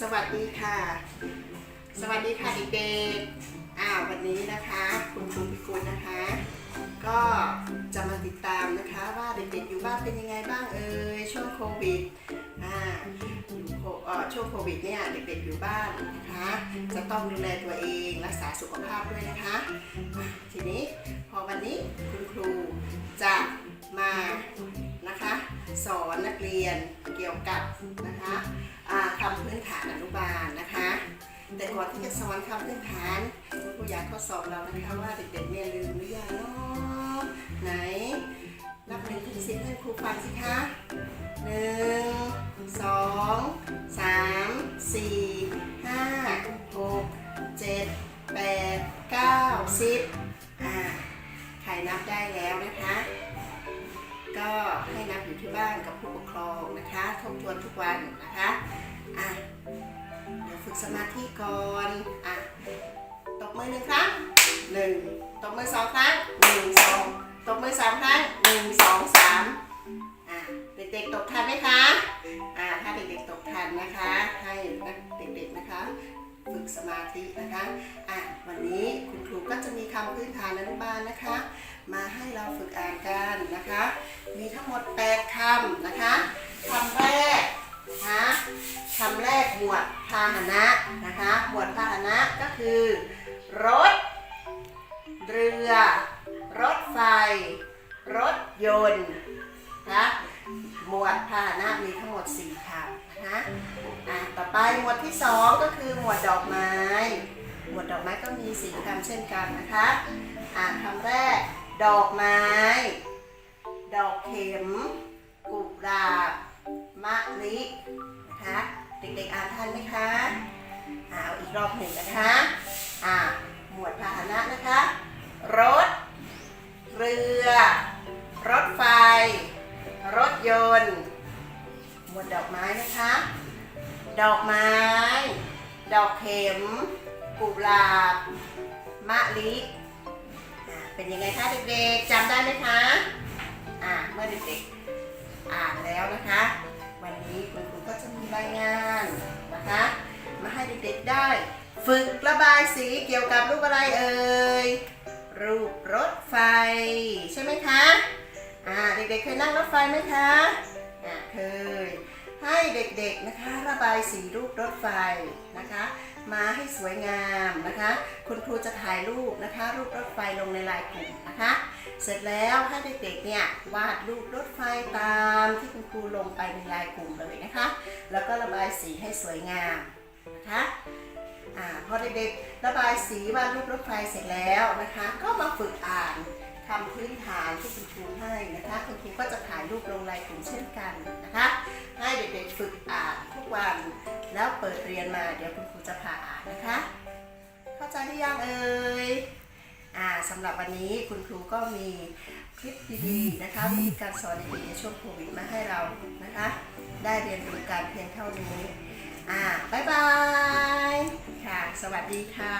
สวัสดีค่ะ สวัสดีค่ะเด็กๆอ่าวันนี้นะคะ คุณครูพิกุลนะคะ ก็จะมาติดตามนะคะว่าเด็กๆอยู่บ้านเป็นยังไงบ้างเอ่ยช่วงโควิดอ่าอยู่โคเอ่อช่วงโควิดเนี่ยเด็กๆอยู่บ้านนะคะ จะต้องดูแลตัวเองรักษาสุขภาพด้วยนะคะ ทีนี้พอวันนี้คุณครูจะมานะคะ สอนนักเรียนเกี่ยวกับนะคะ พื้นฐานอนุบาลนะคะ แต่ก่อนที่จะสอนคำพื้นฐานคุณครูอยากทดสอบเรานะคะว่าเด็กๆเนี่ยลืมหรือยังเนาะไหน นับหนึ่งถึงสิบให้ครูฟังสิคะหนึ่งสองสามสี่ห้าหกเจ็ดแปดเก้าสิบอ่าใครนับได้แล้วนะคะก็ให้นับอยู่ที่บ้านกับผู้ปกครองนะคะ ทบทวนทุกวันนะคะ สมาธิก่อน อะ ตบมือหนึ่งครั้งหนึ่งตบมือสองครั้งหนึ่งสองตบมือสามครั้งหนึ่งสองสามอะ เด็กๆตบทันไหมคะ อะ ถ้าเด็กๆตบทันนะคะ ให้นักเด็กๆนะคะ ฝึกสมาธินะคะ อะ วันนี้คุณครูก็จะมีคำพื้นฐานอนุบาลนะคะ มาให้เราฝึกอ่านกันนะคะ มีทั้งหมด 8คำนะคะคำแรก นะคะคำแรกหมวดพาหนะนะคะ หมวดพาหนะก็คือ รถ เรือ รถไฟ รถยนต์นะคะหมวดพาหนะมีทั้งหมด 4คำนะคะอะต่อไปหมวดที่ 2 ก็คือหมวดดอกไม้ หมวดดอกไม้ก็มี4คำเช่นกันนะคะอ่านคำแรก ดอกไม้ ดอกเข็มกุหลาบ มะลินะคะเด็กๆอ่านทันไหมคะอาเอาอีกรอบหนึ่งนะคะอ่าหมวดพาหนะนะคะ รถ เรือ รถไฟ รถยนต์ หมวดดอกไม้นะคะ ดอกไม้ ดอกเข็ม กุหลาบ มะลิอ่าเป็นยังไงคะเด็กๆจำได้ไหมคะอ่าเมื่อเด็กๆอ่านแล้วนะคะ รายงานนะคะ มาให้เด็กๆได้ ฝึกระบายสีเกี่ยวกับรูปอะไรเอ่ย รูปรถไฟ ใช่ไหมคะอ่าเด็กๆเคยนั่งรถไฟไหมคะอ่าเคย ให้เด็กๆนะคะ ระบายสีรูปรถไฟนะคะ มาให้สวยงามนะคะ คุณครูจะถ่ายรูปนะคะ รูปรถไฟลงในลน์กลุ่มนะคะ เสร็จแล้วให้เด็กๆเนี่ยวาดรูปรถไฟตามที่คุณครูลงไปในลน์กลุ่มเลยนะคะ แล้วก็ระบายสีให้สวยงามนะคะอ่าพอเด็กๆระบายสีวาดรูปรถไฟเสร็จแล้วนะคะ ก็มาฝึกอ่านคำพื้นฐานที่คุณครูให้นะคะคุณครูก็จะถ่ายรูปลงลน์กลุ่มเช่นกันนะคะ ให้เด็กๆฝึกอ่านทุกวันแล้วเปิดเรียนมาเดี๋ยวคุณครูจะพาอ่านนะคะ เข้าใจหรือยังเอ่ย อ่าสำหรับวันนี้คุณครูก็มีคลิปดีๆนะคะวิธีการสอนดีๆในช่วงโควิดมาให้เรานะคะ ได้เรียนรู้การเพียงเท่านี้อ่าบ๊ายบายค่ะ สวัสดีค่ะ